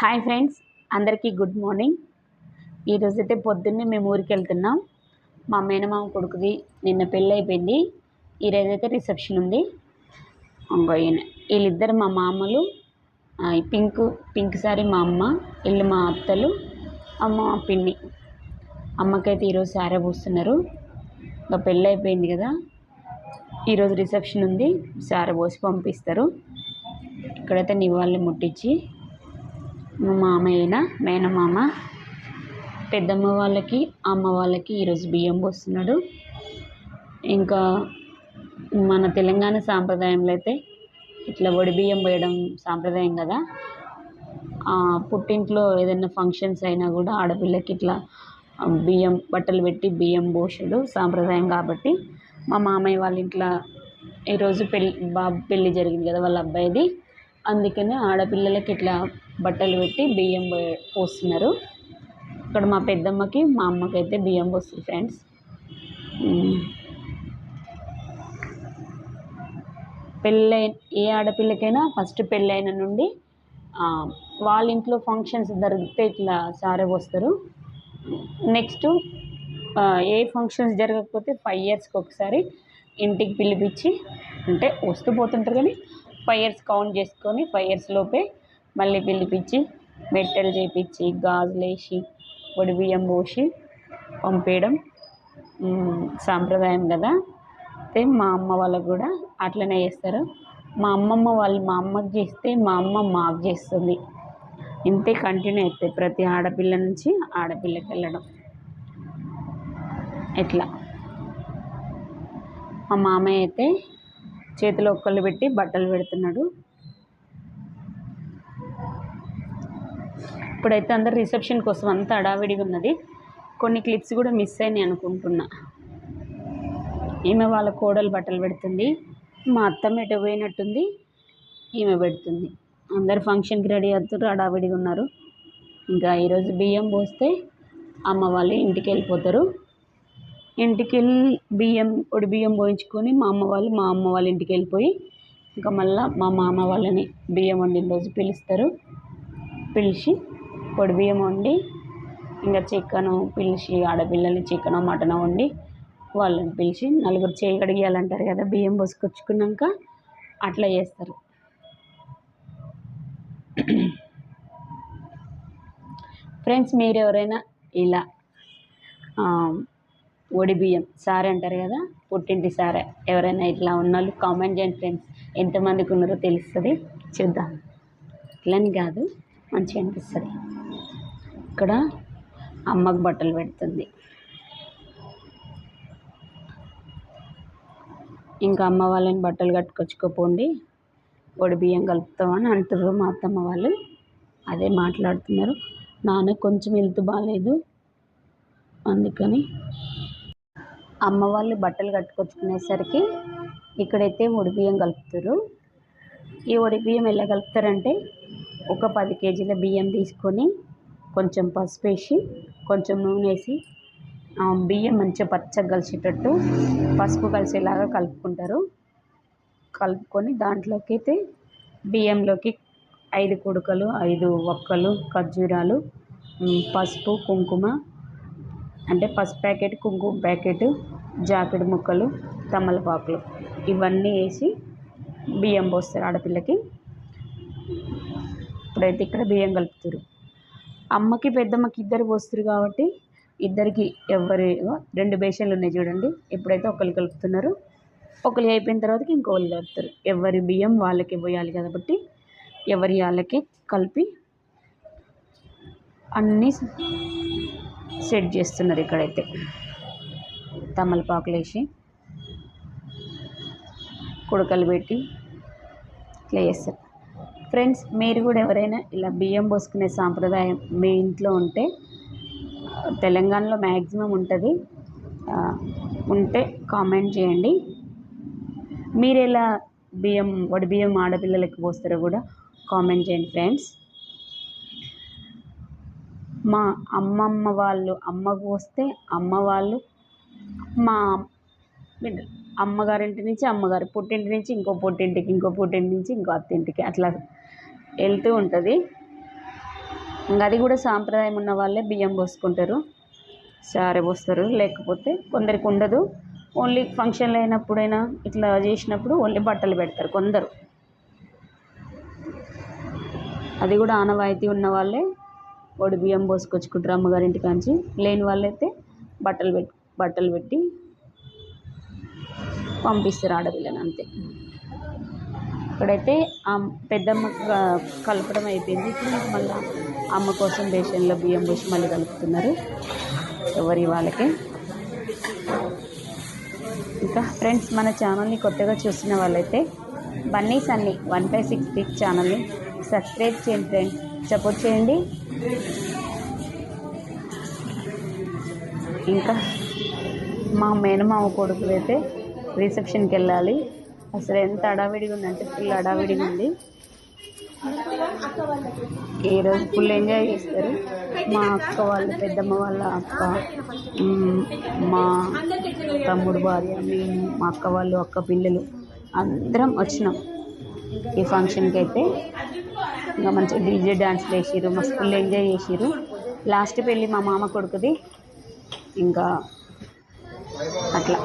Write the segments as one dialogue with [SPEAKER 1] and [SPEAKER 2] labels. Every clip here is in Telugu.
[SPEAKER 1] హాయ్ ఫ్రెండ్స్ అందరికీ గుడ్ మార్నింగ్. ఈరోజైతే పొద్దున్నే మేము ఊరికి వెళ్తున్నాం. మా మేనమామ కొడుకుది నిన్న పెళ్ళి అయిపోయింది ఈరోజైతే రిసెప్షన్ ఉంది. ఇంకో ఈయన వీళ్ళిద్దరు మా మామలు పింక్ పింక్ సారీ మా అమ్మ వీళ్ళు మా అత్తలు అమ్మ పిన్ని. అమ్మకైతే ఈరోజు సారే పోస్తున్నారు. ఇంకా పెళ్ళి అయిపోయింది కదా ఈరోజు రిసెప్షన్ ఉంది సారీ పోసి పంపిస్తారు. ఇక్కడైతే నివాళులు ముట్టించి మా మామయ్యన మేనమామ పెద్దమ్మ వాళ్ళకి అమ్మ వాళ్ళకి ఈరోజు బియ్యం పోస్తున్నాడు. ఇంకా మన తెలంగాణ సాంప్రదాయంలో అయితే ఇట్లా వడి బియ్యం పోయడం సాంప్రదాయం కదా. పుట్టింట్లో ఏదైనా ఫంక్షన్స్ అయినా కూడా ఆడపిల్లకి ఇట్లా బియ్యం బట్టలు పెట్టి బియ్యం పోసుడు సాంప్రదాయం కాబట్టి. మా మామయ్య వాళ్ళ ఇంట్లో ఈరోజు పెళ్ళి బాబు పెళ్ళి జరిగింది కదా వాళ్ళ అబ్బాయిది. అందుకనే ఆడపిల్లలకి ఇట్లా బట్టలు పెట్టి బియ్యం పో- పోస్తున్నారు. ఇక్కడ మా పెద్దమ్మకి మా అమ్మకి అయితే బియ్యం పోస్తుంది ఫ్రెండ్స్. పెళ్ళై ఏ ఆడపిల్లకైనా ఫస్ట్ పెళ్ళైన నుండి వాళ్ళ ఇంట్లో ఫంక్షన్స్ జరిగితే ఇట్లా సారే పోస్తారు. నెక్స్ట్ ఏ ఫంక్షన్స్ జరగకపోతే ఫైవ్ ఇయర్స్కి ఒకసారి ఇంటికి పిలిపించి అంటే వస్తూ పోతుంటారు కానీ ఫైవ్ ఇయర్స్ కౌంట్ చేసుకొని ఫైవ్ ఇయర్స్ లోపే మళ్ళీ పిలిపించి మెట్టలు చేపించి గాజులు వేసి పొడి బియ్యం పోసి పంపేయడం సాంప్రదాయం కదా. అయితే మా అమ్మ వాళ్ళకు కూడా అట్లనే చేస్తారు. మా అమ్మమ్మ వాళ్ళు మా అమ్మకి చేస్తే మా అమ్మ మాకు చేస్తుంది. ఇంతే కంటిన్యూ అవుతాయి ప్రతి ఆడపిల్ల నుంచి ఆడపిల్లకి వెళ్ళడం. ఇట్లా మా మామయ్య అయితే చేతిలో ఒక్కళ్ళు పెట్టి బట్టలు పెడుతున్నాడు. ఇప్పుడైతే అందరు రిసెప్షన్ కోసం అంతా అడావిడిగా ఉన్నది. కొన్ని క్లిప్స్ కూడా మిస్ అయినాయి అనుకుంటున్నా. ఈమె వాళ్ళ కోడలు బట్టలు పెడుతుంది. మా అత్తమ్మ ఎటు పోయినట్టుంది ఈమె పెడుతుంది. అందరు ఫంక్షన్కి రెడీ అవుతారు అడావిడిగా ఉన్నారు. ఇంకా ఈరోజు బియ్యం పోస్తే అమ్మ వాళ్ళు ఇంటికి వెళ్ళిపోతారు. ఇంటికి వెళ్ళి బియ్యం ఒడి బియ్యం పోయించుకొని మా అమ్మ వాళ్ళు మా అమ్మ వాళ్ళ ఇంటికి వెళ్ళిపోయి ఇంకా మళ్ళీ మా మామ వాళ్ళని బియ్యం వండిన రోజు పిలుస్తారు. పిలిచి పొడి బియ్యం వండి ఇంకా చికెను పిలిచి ఆడపిల్లలు చికెను మటన్ వండి వాళ్ళని పిలిచి నలుగురు చేయి కడిగేయాలంటారు కదా బియ్యం పోసుకొచ్చుకున్నాక అట్లా చేస్తారు. ఫ్రెండ్స్ మీరు ఎవరైనా ఇలా ఒడి బియ్యం సారే అంటారు కదా పుట్టింటి సారే ఎవరైనా ఇట్లా ఉన్నోళ్ళు కామెంట్ చేయండి ఫ్రెండ్స్ ఎంతమందికి ఉన్నారో తెలుస్తుంది చూద్దాం. ఇట్లని కాదు మంచిగా అనిపిస్తుంది. ఇక్కడ అమ్మకు బట్టలు పెడుతుంది. ఇంకా అమ్మ వాళ్ళని బట్టలు కట్టుకొచ్చుకోపోండి పొడి బియ్యం కలుపుతామని అంటారు మా అత్తమ్మ వాళ్ళు. అదే మాట్లాడుతున్నారు. నాన్న కొంచెం హెల్త్ బాగాలేదు అందుకని. అమ్మ వాళ్ళు బట్టలు కట్టుకొచ్చుకునేసరికి ఇక్కడైతే వడి బియ్యం కలుపుతారు ఈ వడి బియ్యం ఎలా కలుపుతారంటే ఒక పది కేజీల బియ్యం తీసుకొని కొంచెం పసుపు వేసి కొంచెం నూనె వేసి బియ్యం మంచిగా పచ్చగా కలిసేటట్టు పసుపు కలిసేలాగా కలుపుకుంటారు. కలుపుకొని దాంట్లోకి అయితే బియ్యంలోకి ఐదు కుడుకలు ఐదు ఒక్కలు ఖర్జూరాలు పసుపు కుంకుమ అంటే పసుపు ప్యాకెట్ కుంకుమ ప్యాకెట్ జాకెట్ ముక్కలు తమలపాకులు ఇవన్నీ వేసి బియ్యం పోస్తారు ఆడపిల్లకి. ఇప్పుడైతే ఇక్కడ బియ్యం కలుపుతారు. అమ్మకి పెద్దమ్మకి ఇద్దరు పోస్తారు కాబట్టి ఇద్దరికి ఎవరి రెండు బేషన్లు ఉన్నాయి చూడండి. ఎప్పుడైతే ఒకరు కలుపుతున్నారు ఒకరు అయిపోయిన తర్వాతకి ఇంకొకరు కలుపుతారు. ఎవరి బియ్యం వాళ్ళకి పోయాలి కాబట్టి ఎవరి వాళ్ళకి కలిపి అన్నీ సెట్ చేస్తున్నారు ఇక్కడైతే. తమలపాకులు వేసి కుడకలు పెట్టి ఇట్లా చేస్తారు. ఫ్రెండ్స్ మీరు కూడా ఎవరైనా ఇలా బియ్యం పోసుకునే సాంప్రదాయం మీ ఇంట్లో ఉంటే తెలంగాణలో మ్యాక్సిమం ఉంటుంది. ఉంటే కామెంట్ చేయండి. మీరు ఎలా బియ్యం వడి బియ్యం ఆడపిల్లలకి పోస్తారో కూడా కామెంట్ చేయండి ఫ్రెండ్స్ మా అమ్మమ్మ వాళ్ళు అమ్మకు పోస్తే అమ్మ వాళ్ళు మా అమ్మగారింటి నుంచి అమ్మగారు పుట్టింటి నుంచి ఇంకో పుట్టింటికి ఇంకో పుట్టింటి నుంచి ఇంకో అత్తింటికి అట్లా వెళ్తూ ఉంటుంది. ఇంకా అది కూడా సాంప్రదాయం ఉన్న వాళ్ళే బియ్యం పోసుకుంటారు. సారె పోస్తారు. లేకపోతే కొందరికి ఉండదు. ఓన్లీ ఫంక్షన్లు అయినప్పుడైనా ఇట్లా చేసినప్పుడు ఓన్లీ బట్టలు పెడతారు కొందరు. అది కూడా ఆనవాయితీ ఉన్న వాళ్ళే ఒడి బియ్యం పోసుకొచ్చుకుంటారు అమ్మగారింటి కాంచి. లేని వాళ్ళైతే బట్టలు పెట్టి బట్టలు పెట్టి పంపిస్తారు ఆడపిల్లని అంతే. ఇక్కడైతే ఆ పెద్దమ్మ కలపడం అయిపోయింది. ఇప్పుడు మళ్ళీ అమ్మ కోసం బేషన్లో బియ్యం పోసి మళ్ళీ కలుపుతున్నారు. ఎవరి వాళ్ళకి. ఇంకా ఫ్రెండ్స్ మన ఛానల్ని కొత్తగా చూసిన వాళ్ళైతే బన్నీస్ అన్ని వన్ ఫైవ్ సిక్స్ సిక్స్ ఛానల్ని సబ్స్క్రైబ్ చేయండి ఫ్రెండ్స్. సపోర్ట్ చేయండి. ఇంకా మా మేనమామ కొడుకులు అయితే రిసెప్షన్కి వెళ్ళాలి. అసలు ఎంత హడావిడిగా ఉందంటే ఫుల్ హడావిడిగా ఉంది. ఈ రోజు ఫుల్ ఎంజాయ్ చేస్తారు. మా అక్క వాళ్ళ పెద్దమ్మ వాళ్ళ అక్క మా తమ్ముడు భార్య మేము మా అక్క వాళ్ళు అక్క పిల్లలు అందరం వచ్చినాం. ఈ ఫంక్షన్కి అయితే ఇంకా మంచిగా డీజే డ్యాన్స్లు వేసిర్రు మస్తు ఫుల్ ఎంజాయ్ చేసిర్రు. లాస్ట్ పెళ్ళి మా మామ కొడుకుది. ఇంకా అట్లా.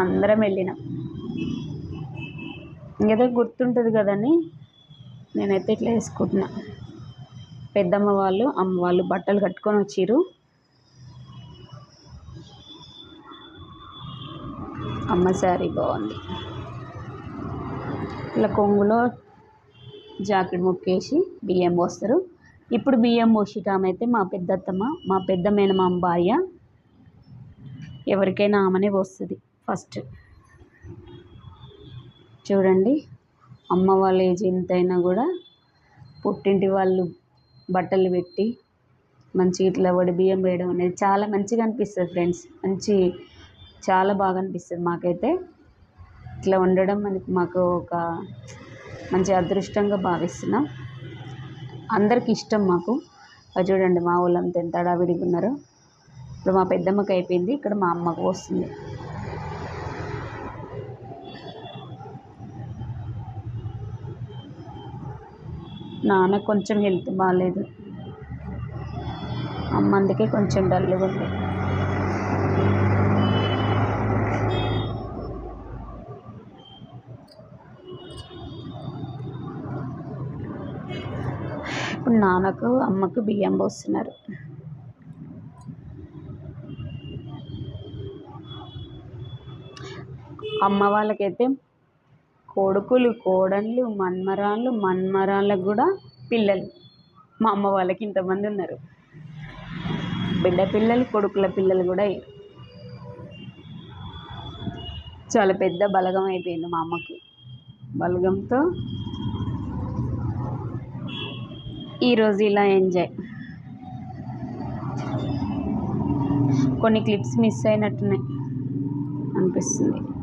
[SPEAKER 1] అందరం వెళ్ళినాం. ఇంకేదో గుర్తుంటుంది కదని నేనైతే ఇట్లా వేసుకుంటున్నా. పెద్దమ్మ వాళ్ళు అమ్మ వాళ్ళు బట్టలు కట్టుకొని వచ్చిర్రు. అమ్మ శారీ బాగుంది. ఇలా కొంగులో జాకెట్ ముక్కేసి బియ్యం పోస్తారు. ఇప్పుడు బియ్యం పోసేటామె అయితే మా పెద్దత్తమ్మ మా పెద్ద మేనమామ భార్య. ఎవరికైనా ఆమెనే పోస్తుంది. ఫస్ట్. చూడండి అమ్మ వాళ్ళ ఏజ్ ఎంతైనా కూడా పుట్టింటి వాళ్ళు బట్టలు పెట్టి మంచి ఇట్లా వడి బియ్యం వేయడం అనేది చాలా మంచిగా అనిపిస్తుంది ఫ్రెండ్స్. మంచి చాలా బాగా అనిపిస్తుంది మాకైతే. ఇట్లా ఉండడం మనకి మాకు ఒక మంచి అదృష్టంగా భావిస్తున్నాం. అందరికి ఇష్టం మాకు. చూడండి మా వాళ్ళంతా ఎంత హడావిడిగా ఉన్నారో. ఇప్పుడు మా పెద్దమ్మకి అయిపోయింది ఇక్కడ మా అమ్మకు వస్తుంది. నాన్న కొంచెం హెల్త్ బాగాలేదు అమ్మ అందుకే కొంచెం డల్గా ఉంది. ఇప్పుడు నాన్నకు అమ్మకు బియ్యం పోస్తున్నారు. అమ్మ వాళ్ళకైతే కొడుకులు కోడళ్ళు మన్మరాళ్ళు మన్మరాళ్ళకు కూడా పిల్లలు. మా అమ్మ వాళ్ళకి ఇంతమంది ఉన్నారు. బిడ్డ పిల్లలు కొడుకుల పిల్లలు కూడా అయ్యారు చాలా పెద్ద బలగం అయిపోయింది మా అమ్మకి. బలగంతో ఈరోజు ఇలా ఎంజాయ్. కొన్ని క్లిప్స్ మిస్ అయినట్టున్నాయి అనిపిస్తుంది.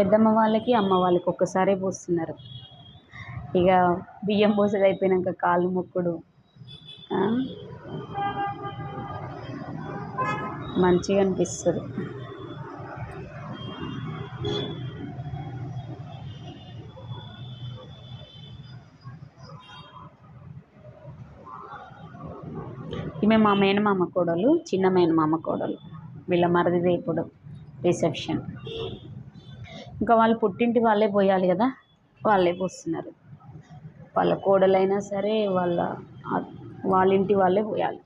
[SPEAKER 1] పెద్దమ్మ వాళ్ళకి అమ్మ వాళ్ళకి ఒక్కసారే పోస్తున్నారు. ఇక బియ్యం పోసేది అయిపోయినాక కాళ్ళు మొక్కుడు మంచిగా అనిపిస్తుంది. ఈమె మా మేనమామ కోడలు చిన్న మేనమామ కోడలు. వీళ్ళ మరిదిదే ఇప్పుడు రిసెప్షన్. ఇంకా వాళ్ళు పుట్టింటి వాళ్ళే పోయాలి కదా వాళ్ళే పోస్తున్నారు. వాళ్ళ కోడలైనా సరే వాళ్ళ వాళ్ళ ఇంటి వాళ్ళే పోయాలి.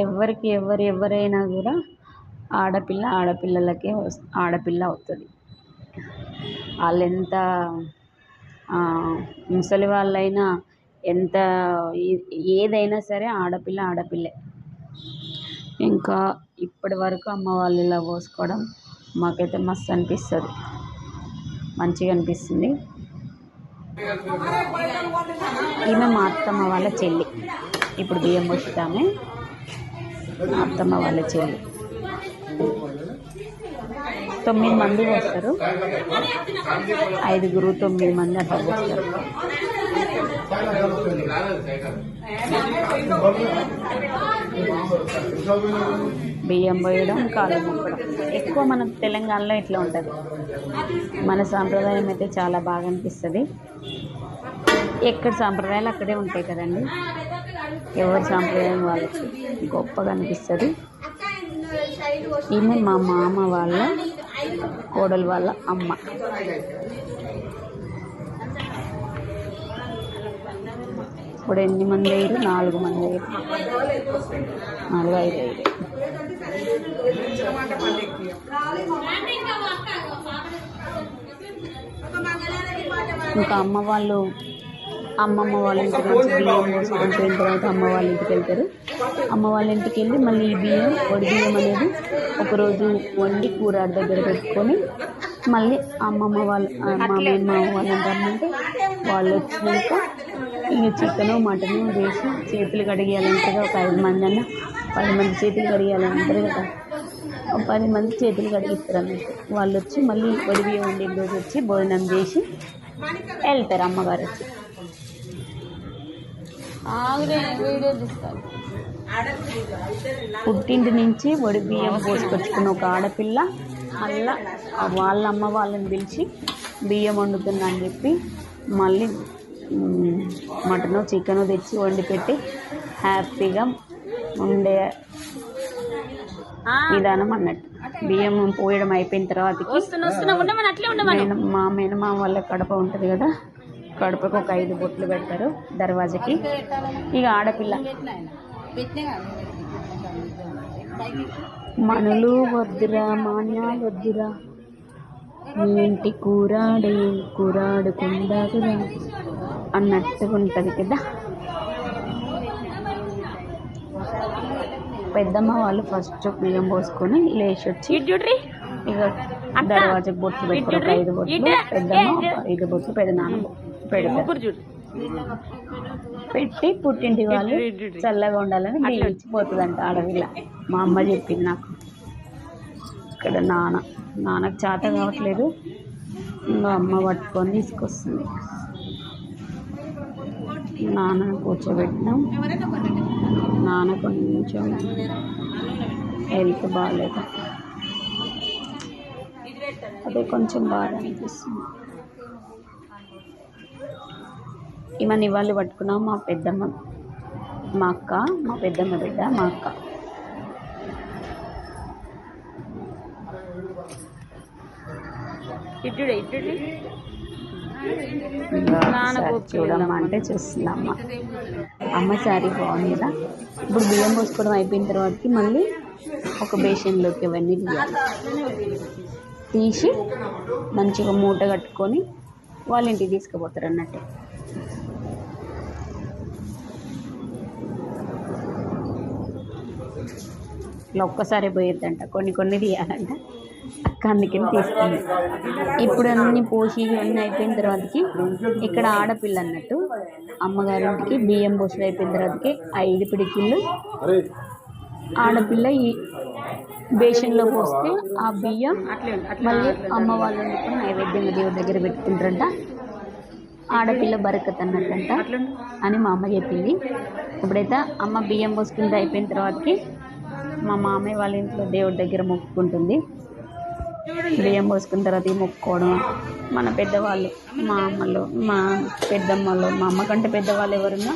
[SPEAKER 1] ఎవరికి ఎవరు ఎవరైనా కూడా ఆడపిల్ల ఆడపిల్లలకే ఆడపిల్ల అవుతుంది. వాళ్ళు ఎంత ముసలి వాళ్ళైనా ఎంత ఏదైనా సరే ఆడపిల్ల ఆడపిల్లే. ఇంకా ఇప్పటి వరకు అమ్మ వాళ్ళు ఇలా పోసుకోవడం మాకైతే మస్తు అనిపిస్తుంది. మంచిగా అనిపిస్తుంది. ఈమె మా అత్తమ్మ వాళ్ళ చెల్లి. ఇప్పుడు బియ్యం పోసుతామే మా అత్తమ్మ వాళ్ళ చెల్లి. తొమ్మిది మంది వస్తారు ఐదుగురు తొమ్మిది మంది అట్లా వస్తారు బియ్యం పోయడం కాలం మొక్కడం ఎక్కువ మన తెలంగాణలో ఇట్లా ఉంటుంది. మన సాంప్రదాయం అయితే చాలా బాగా అనిపిస్తుంది. ఎక్కడ సాంప్రదాయాలు అక్కడే ఉంటాయి కదండి. ఎవరి సాంప్రదాయం వాళ్ళకి గొప్పగా అనిపిస్తుంది. ఈమె మా మామ వాళ్ళ కోడలు వాళ్ళ అమ్మ. ఇప్పుడు ఎన్ని మంది అయ్యారు? నాలుగు మంది అయ్యారు. నాలుగు ఐదు అయ్యారు. ఇంకా అమ్మ వాళ్ళు అమ్మమ్మ వాళ్ళ ఇంటికి వచ్చి బియ్యం పోసుకొని తర్వాత అమ్మ వాళ్ళ ఇంటికి వెళ్తారు. అమ్మ వాళ్ళ ఇంటికి వెళ్ళి మళ్ళీ ఈ బియ్యం వడి బియ్యం అనేది ఒకరోజు వండి కూర దగ్గర పెట్టుకొని మళ్ళీ అమ్మమ్మ వాళ్ళ మా మామ వాళ్ళని అంటే వాళ్ళు వచ్చినాక ఇంక చికెను మటను వేసి చేతులు కడిగేయాలంటారు. ఒక ఐదు మంది అన్న పది మంది చేతులు కడిగేయాలంటారు కదా. ఒక పది మంది చేతులు కడిగిస్తారు అన్నట్టు వాళ్ళు వచ్చి మళ్ళీ బియ్యం వండిన రోజు వచ్చి భోజనం చేసి వెళ్తారు అమ్మగారు వచ్చి. పుట్టింటి నుంచి వడి బియ్యం పోసుకొచ్చుకున్న ఒక ఆడపిల్ల మళ్ళా వాళ్ళ అమ్మ వాళ్ళని పిలిచి బియ్యం వండుతున్నా అని చెప్పి మళ్ళీ మటను చికెను తెచ్చి వండి పెట్టి హ్యాపీగా ఉండే విధానం అన్నట్టు. బియ్యం పోయడం అయిపోయిన తర్వాతకి మేన మా మేనమామ వాళ్ళ కడప ఉంటుంది కదా కడపకు ఒక ఐదు బొట్లు పెడతారు దర్వాజకి. ఇక ఆడపిల్ల. మనులు వద్దురా మాన్యాలు వద్దురా. ఇంటి కూరాడు కూరాడుకుందాకురా అన్నట్టుగా ఉంటుంది కదా. పెద్దమ్మ వాళ్ళు ఫస్ట్ బియ్యం పోసుకొని లేచి వచ్చి ఇక దర్వాజకు బొట్లు ఒక ఐదు బొట్లు పెద్దమ్మ ఐదు బొట్లు పెద్ద నాన్న పెడతారు. పెట్టి పుట్టింటి వాళ్ళు చల్లగా ఉండాలని బియ్యం ఇచ్చిపోతుందంట ఆడవిల్ల మా అమ్మ చెప్పింది నాకు. ఇక్కడ నాన్న నాన్నకు చేత కావట్లేదు. ఇంకా అమ్మ పట్టుకొని తీసుకొస్తుంది. నాన్న కూర్చోబెట్టినాం. నాన్న కొంచెం హెల్త్ బాగాలేదు అదే కొంచెం బాగా అనిపిస్తుంది. ఈమె ఇవాళ పట్టుకున్నాం మా పెద్దమ్మ మా అక్క మా పెద్దమ్మ బిడ్డ మా అక్క.
[SPEAKER 2] ఇటు ఇట్టుడే
[SPEAKER 1] చూడమ్మా అంటే చూస్తుంది అమ్మ అమ్మ శారీ బాగుంది కదా ఇప్పుడు బియ్యం పోసుకోవడం అయిపోయిన తర్వాతకి మళ్ళీ ఒక బేషన్లోకి అవన్నీ తీయాలి. తీసి మంచిగా మూట కట్టుకొని వాళ్ళ ఇంటికి తీసుకుపోతారు అన్నట్టు ఇట్లా ఒక్కసారి పోయేద్దంట. కొన్ని కొన్ని తీయాలంట. అక్క అందుకని తీసుకుంది. ఇప్పుడు అన్ని పోసి అన్నీ అయిపోయిన తర్వాతకి ఇక్కడ ఆడపిల్ల అన్నట్టు అమ్మగారింటికి బియ్యం పోసి అయిపోయిన తర్వాతకి ఐదు పిడికిళ్ళు ఆడపిల్ల ఈ బేషన్లో పోస్తే ఆ బియ్యం మళ్ళీ అమ్మ వాళ్ళు వండుకొని నైవేద్యంగా దేవుడి దగ్గర పెట్టుకుంటారంట. ఆడపిల్ల బరకత్ అన్నట్టంట అని మా అమ్మ చెప్పింది. ఇప్పుడైతే అమ్మ బియ్యం పోసుకుంటే అయిపోయిన తర్వాతకి మా మామయ్య వాళ్ళ ఇంట్లో దేవుడి దగ్గర మొక్కుకుంటుంది. బియ్యం పోసుకున్న తర్వాత ఈ మొక్కుకోవడం మన పెద్దవాళ్ళు మా అమ్మలు మా పెద్దమ్మలు మా అమ్మ కంటే పెద్దవాళ్ళు ఎవరున్నా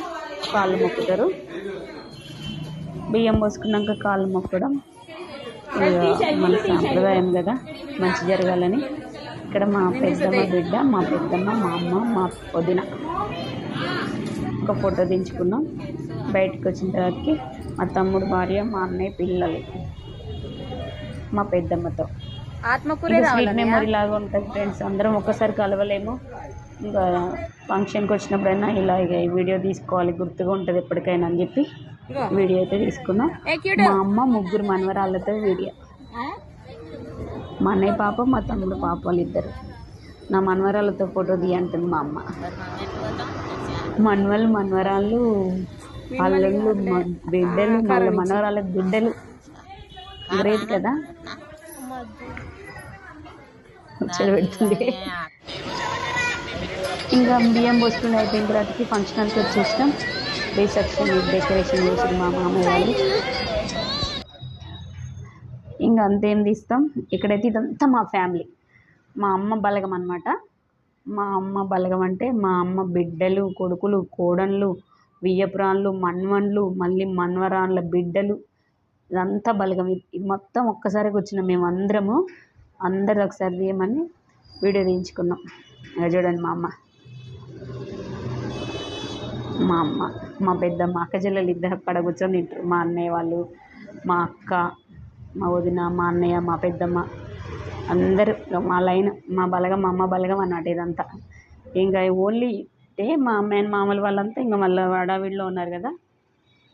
[SPEAKER 1] కాళ్ళు మొక్కుతారు. బియ్యం పోసుకున్నాక కాళ్ళు మొక్కడం మన సాంప్రదాయం కదా మంచి జరగాలని. ఇక్కడ మా పెద్దమ్మ బిడ్డ మా పెద్దమ్మ మా అమ్మ మా వదిన. ఒక ఫోటో దించుకున్నాం. బయటకు వచ్చిన తర్వాతకి మా తమ్ముడు భార్య మా అన్నయ్య పిల్లలు. మా పెద్దమ్మతో.
[SPEAKER 2] ఆత్మకూరే
[SPEAKER 1] స్వీట్ మెమొరీ లాగా ఉంటుంది ఫ్రెండ్స్. అందరం ఒక్కసారి కలవలేము. ఇంకా ఫంక్షన్కి వచ్చినప్పుడైనా ఇలా ఇక ఈ వీడియో తీసుకోవాలి గుర్తుగా ఉంటుంది ఎప్పటికైనా అని చెప్పి వీడియో అయితే తీసుకున్నాం. మా అమ్మ ముగ్గురు మనవరాళ్ళతో వీడియో. మా అన్నయ్య పాప మా తమ్ముడు పాప వాళ్ళిద్దరు. నా మనవరాళ్ళతో ఫోటో తీయంటుంది మా అమ్మ. మనవలు మనవరాళ్ళు అల్లుళ్ళు మ- బిడ్డలు మళ్ళీ మనవరాళ్ళ బిడ్డలు. గ్రేట్ కదా? పెడుతుంది. ఇంకా బియ్యం పోసుకుని అయిపోయిన తర్వాతకి ఫంక్షన్ హాల్కి వచ్చేసినాం. రిసెప్షన్ డెకరేషన్ చేసి మా మామయ్య వాళ్ళు. ఇంకా అంతేం తీస్తాం. ఇక్కడైతే ఇదంతా మా ఫ్యామిలీ. మా అమ్మ బలగం అనమాట మా అమ్మ బలగం అంటే మా అమ్మ బిడ్డలు కొడుకులు కోడన్లు వియ్యపురాన్లు మన్వన్లు మళ్ళీ మన్వరాన్ల బిడ్డలు ఇదంతా బలగం. ఇది మొత్తం ఒక్కసారి వచ్చిన మేము అందరము అందరు ఒకసారి తీయమని వీడియో తీయించుకున్నాం. ఇక చూడండి మా అమ్మ. మా అమ్మ మా పెద్దమ్మ అక్క చెల్లెలు ఇద్దరు పడ కూర్చొని తింటారు. మా అన్నయ్య వాళ్ళు మా అక్క మా వదిన మా అన్నయ్య మా పెద్దమ్మ అందరూ మా లైన్ మా బలగం మా అమ్మ బలగం అన్నమాట ఇదంతా. ఇంకా ఓన్లీ అంటే మా మేన మామూలు వాళ్ళంతా ఇంకా మళ్ళీ వాడావిడిలో ఉన్నారు కదా.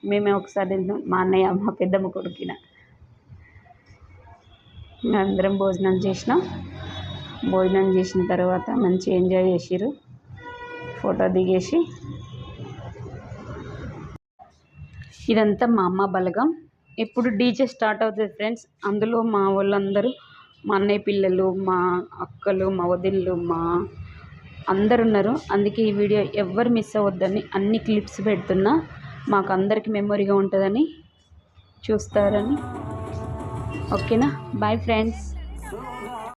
[SPEAKER 1] మేమే ఒకసారి మా అన్నయ్య మా పెద్దమ్మ కొడుకిన. అందరం భోజనం చేసినాం. భోజనం చేసిన తర్వాత మంచి ఎంజాయ్ చేసిరు ఫోటో దిగేసి. ఇదంతా మా అమ్మ బలగం. ఇప్పుడు డీజే స్టార్ట్ అవుతుంది ఫ్రెండ్స్. అందులో మా వాళ్ళందరూ మా అన్నయ్య పిల్లలు మా అక్కలు మా వదిళ్ళు మా అందరు ఉన్నారు అందుకే ఈ వీడియో ఎవ్వరు మిస్ అవ్వద్దని అన్ని క్లిప్స్ పెడుతున్నా. మాకు అందరికీ మెమొరీగా ఉంటుందని చూస్తారని. ఓకేనా? Bye friends.